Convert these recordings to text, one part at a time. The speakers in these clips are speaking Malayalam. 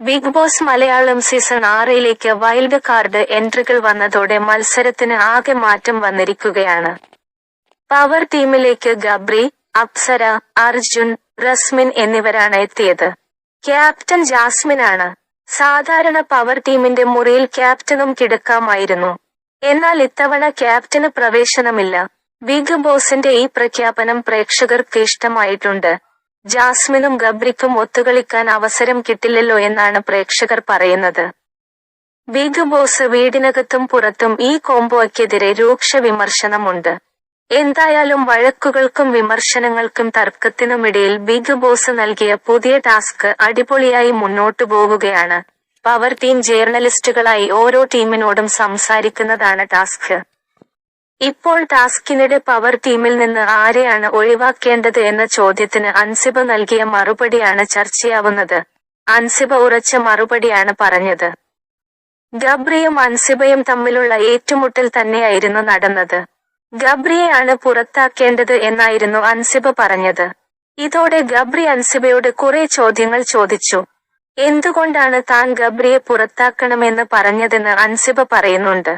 ബിഗ് ബോസ് മലയാളം സീസൺ ആറിലേക്ക് വൈൽഡ് കാർഡ് എൻട്രികൾ വന്നതോടെ മത്സരത്തിന് ആകെ മാറ്റം വന്നിരിക്കുകയാണ്. പവർ ടീമിലേക്ക് ഗബ്രി അപ്സര അർജുൻ റസ്മിൻ എന്നിവരാണ് എത്തിയത്. ക്യാപ്റ്റൻ ജാസ്മിനാണ്. സാധാരണ പവർ ടീമിന്റെ മുറിയിൽ ക്യാപ്റ്റനും കിടക്കാമായിരുന്നു. എന്നാൽ ഇത്തവണ ക്യാപ്റ്റന് പ്രവേശനമില്ല. ബിഗ് ബോസിന്റെ ഈ പ്രഖ്യാപനം പ്രേക്ഷകർക്ക് ഇഷ്ടമായിട്ടുണ്ട്. ജാസ്മിനും ഗബ്രിക്കും ഒത്തുകളിക്കാൻ അവസരം കിട്ടില്ലല്ലോ എന്നാണ് പ്രേക്ഷകർ പറയുന്നത്. ബിഗ് ബോസ് വീടിനകത്തും പുറത്തും ഈ കോംബോയ്ക്കെതിരെ രൂക്ഷ വിമർശനമുണ്ട്. എന്തായാലും വഴക്കുകൾക്കും വിമർശനങ്ങൾക്കും തർക്കത്തിനുമിടയിൽ ബിഗ് ബോസ് നൽകിയ പുതിയ ടാസ്ക് അടിപൊളിയായി മുന്നോട്ടു പോവുകയാണ്. പവർ ടീം ജേർണലിസ്റ്റുകളായി ഓരോ ടീമിനോടും സംസാരിക്കുന്നതാണ് ടാസ്ക്. ഇപ്പോൾ ടാസ്കിനിടെ പവർ ടീമിൽ നിന്ന് ആരെയാണ് ഒഴിവാക്കേണ്ടത് എന്ന ചോദ്യത്തിന് അൻസിബ നൽകിയ മറുപടിയാണ് ചർച്ചയാവുന്നത്. അൻസിബ ഉറച്ച മറുപടിയാണ് പറഞ്ഞത്. ഗബ്രിയും അൻസിബയും തമ്മിലുള്ള ഏറ്റുമുട്ടൽ തന്നെയായിരുന്നു നടന്നത്. ഗബ്രിയെയാണ് പുറത്താക്കേണ്ടത് എന്നായിരുന്നു അൻസിബ പറഞ്ഞത്. ഇതോടെ ഗബ്രി അൻസിബയോട് കുറെ ചോദ്യങ്ങൾ ചോദിച്ചു. എന്തുകൊണ്ടാണ് താൻ ഗബ്രിയെ പുറത്താക്കണമെന്ന് പറഞ്ഞതെന്ന് അൻസിബ പറയുന്നുണ്ട്.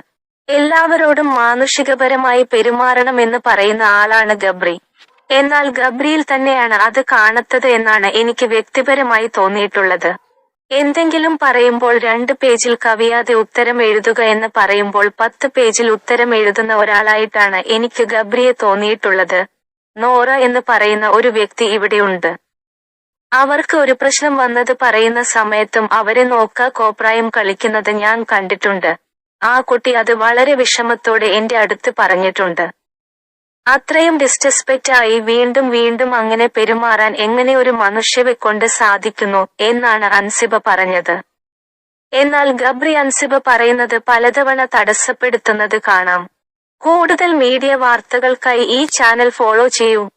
എല്ലാവരോടും മാനുഷികപരമായി പെരുമാറണം എന്ന് പറയുന്ന ആളാണ് ഗബ്രി. എന്നാൽ ഗബ്രിയിൽ തന്നെയാണ് അത് കാണത്തത് എന്നാണ് എനിക്ക് വ്യക്തിപരമായി തോന്നിയിട്ടുള്ളത്. എന്തെങ്കിലും പറയുമ്പോൾ രണ്ട് പേജിൽ കവിയാതെ ഉത്തരം എഴുതുക എന്ന് പറയുമ്പോൾ പത്ത് പേജിൽ ഉത്തരം എഴുതുന്ന ഒരാളായിട്ടാണ് എനിക്ക് ഗബ്രിയെ തോന്നിയിട്ടുള്ളത്. നോറ എന്ന് പറയുന്ന ഒരു വ്യക്തി ഇവിടെയുണ്ട് അവർക്ക് ഒരു പ്രശ്നം വന്നത് പറയുന്ന സമയത്തും അവരെ നോക്ക കോപ്രായം കളിക്കുന്നത് ഞാൻ കണ്ടിട്ടുണ്ട്. ആ കുട്ടി അത് വളരെ വിഷമത്തോടെ എന്റെ അടുത്ത് പറഞ്ഞിട്ടുണ്ട്. അത്രയും ഡിസ്റെസ്പെക്റ്റ് ആയി വീണ്ടും വീണ്ടും അങ്ങനെ പെരുമാറാൻ എങ്ങനെ ഒരു മനുഷ്യവെ കൊണ്ട് സാധിക്കുന്നു എന്നാണ് അൻസിബ പറഞ്ഞത്. എന്നാൽ ഗബ്രി അൻസിബ പറയുന്നത് പലതവണ തടസ്സപ്പെടുത്തുന്നത് കാണാം. കൂടുതൽ മീഡിയ വാർത്തകൾക്കായി ഈ ചാനൽ ഫോളോ ചെയ്യൂ.